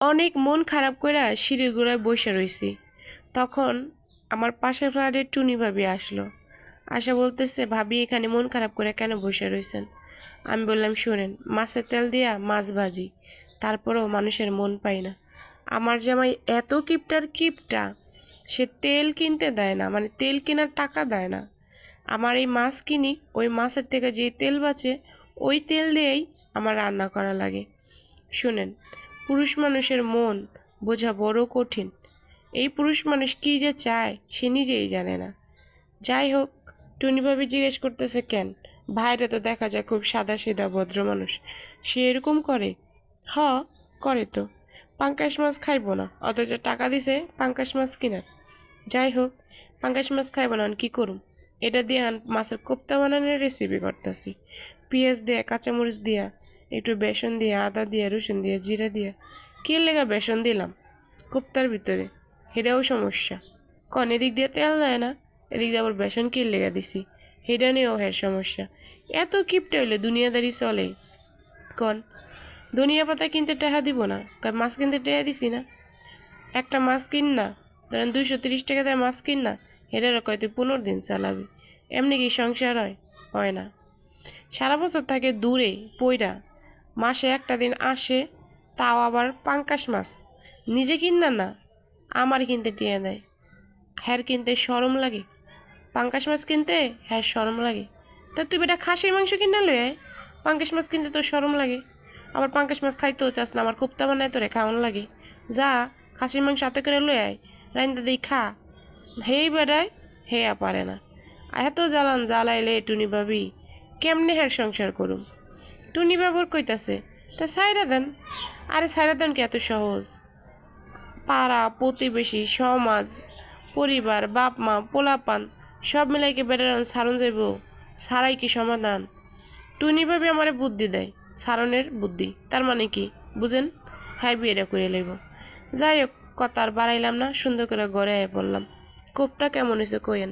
অনেক মন খারাপ করে সিঁড়ির গোড়ায় বসে রইছি। তখন আমার পাশের ফ্ল্যাটের টুনি ভাবি আসলো। আশা বলতেছে, ভাবি, এখানে মন খারাপ করে কেন বসে রইছেন? আমি বললাম, শোনেন, মাছের তেল দিয়া মাছ ভাজি, তারপরেও মানুষের মন পাই না। আমার জামাই এত কিপটার কিপটা, সে তেল কিনতে দেয় না মানে তেল কেনার টাকা দেয় না। আমার এই মাছ কিনি, ওই মাছের থেকে যে তেল বাঁচে, ওই তেল দিয়েই আমার রান্না করা লাগে। শুনেন পুরুষ মানুষের মন বোঝা বড় কঠিন। এই পুরুষ মানুষ কী যে চায়, সে নিজেই জানে না। যাই হোক টুনিভাবে জিজ্ঞেস করতেছে, কেন? ভাইরা তো দেখা যায় খুব সাদা সিধা ভদ্র মানুষ। সে এরকম করে? হ, করে তো। পাঙ্কাশ মাছ খাইবো না। অথচ টাকা দিছে পাঙ্কাশ মাছ কিনার। যাই হোক, পাঙ্কাশ মাছ খাইবো না, কি করুম? এটা দিয়ে মাছের কোপ্তা বানানোর রেসিপি করতেছি। পেঁয়াজ দিয়ে, কাঁচামরিচ দিয়া একটু বেসন দিয়ে, আদা দিয়ে, রসুন দিয়ে, জিরা দিয়ে। কি লেগা বেসন দিলাম? কোপ্তার ভিতরে। হেটাও সমস্যা। কন, এদিক দিয়ে তেল দেয় না? এদিক দিয়ে আবার বেসন কি লেগা দিছি? হেটা নিয়েও হের সমস্যা। এত কিপটে হইলে দুনিয়াদারি চলে। কন, ধনিয়া পাতা কিনতে টাকা দিব না? কয়, মাছ কিনতে টাকা দিছি না? একটা মাছ কিন না? ধরেন দুইশো তিরিশ টাকা দেয় মাছ কিন না? হেটারও কয়, তুই পনেরো দিন চালাবি। এমনি কি সংসার হয়? হয় না। সারা বছর থাকে দূরে পইরা মাসে একটা দিন আসে, তাও আবার পাঙ্কাশ মাছ। নিজে কিনা না, আমার কিনতে টিয়ে দেয়। হ্যার কিনতে সরম লাগে। পাঙ্কাশ মাছ কিনতে হ্যার সরম লাগে। তা তুই বেটা খাসির মাংস কিনা লই আয়। পাঙ্কাশ মাছ কিনতে তোর সরম লাগে। আবার পাঙ্কাশ মাছ খাইতেও চাস না, আমার কোপ্তা বানায় তোরে, খাওয়ান লাগে। যা, খাসির মাংস হাতে করে লই আয়, রাইন্দা দিই খা। হেই বেড়ায় হেয়া পারে না। এত জ্বালান, জ্বালাইলে টুনি ভাবি, কেমনে হ্যার সংসার করুম? টুনি বাবুর কইতাছে, তা সাইরা দেন। আরে সাইরা দেন কি এত সহজ? পাড়া, প্রতিবেশী, সমাজ, পরিবার বাপ মা পোলাপান, সব মিলাইকে বেড়ান সারণ যাইব? সারাই কি সমাধান? টুনি ভাবে আমারে বুদ্ধি দেয় সারণের বুদ্ধি। তার মানে কি, বুঝেন? হাই বিয়েটা করে লইব। যাই হোক কথা আর বাড়াইলাম না, সুন্দর করে ঘরে আয় পড়লাম। কোপ্তা কেমন হয়েছে কইেন